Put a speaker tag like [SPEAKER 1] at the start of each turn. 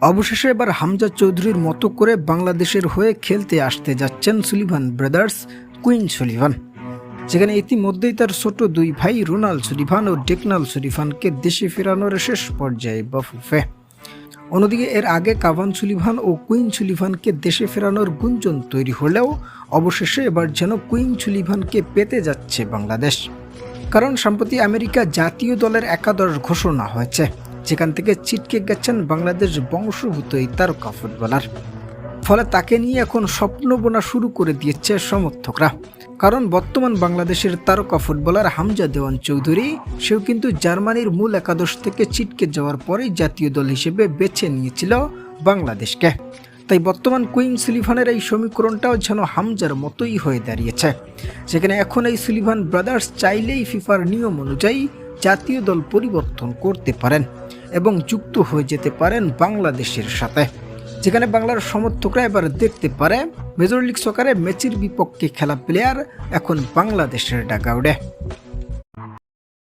[SPEAKER 1] অবশেষে এবার হামজা চৌধুরীর মতো করে বাংলাদেশের হয়ে খেলতে আসতে যাচ্ছেন সুলিভান ব্রাদার্স, কুইন সুলিভান। যেখানে ইতিমধ্যেই তার ছোট দুই ভাই রোনাল সুলিভান ও ডেকনাল সুলিভানকে দেশে ফেরানোর শেষ পর্যায়ে বাফুফে। অন্যদিকে এর আগে কাভান সুলিভান ও কুইন সুলিভানকে দেশে ফেরানোর গুঞ্জন তৈরি হলেও অবশেষে এবার যেন কুইন সুলিভানকে পেতে যাচ্ছে বাংলাদেশ। কারণ সম্প্রতি আমেরিকা জাতীয় দলের একাদশ ঘোষণা হয়েছে। যেখান থেকে ছিটকে গেছেন বাংলাদেশ বংশভূত এই তারকা ফুটবলার। ফলে তাকে নিয়ে এখন স্বপ্ন বোনা শুরু করে দিয়েছে সমর্থকরা। কারণ বর্তমান বাংলাদেশের তারকা ফুটবলার হামজা দেওয়ান চৌধুরী, সেও কিন্তু জার্মানির মূল একাদশ থেকে ছিটকে যাওয়ার পরেই জাতীয় দল হিসেবে বেছে নিয়েছিল বাংলাদেশকে। তাই বর্তমান কুইন সুলিভানের এই সমীকরণটাও যেন হামজার মতোই হয়ে দাঁড়িয়েছে। সেখানে এখন এই সুলিভান ব্রাদার্স চাইলেই ফিফার নিয়ম অনুযায়ী জাতীয় দল পরিবর্তন করতে পারেন। এবং যুক্ত হয়ে যেতে পারেন বাংলাদেশের সাথে। যেখানে বাংলার সমর্থকরা এবার দেখতে পারে, মেজর লিগ সকারে ম্যাচের বিপক্ষে খেলা প্লেয়ার এখন বাংলাদেশের ডাগাউডে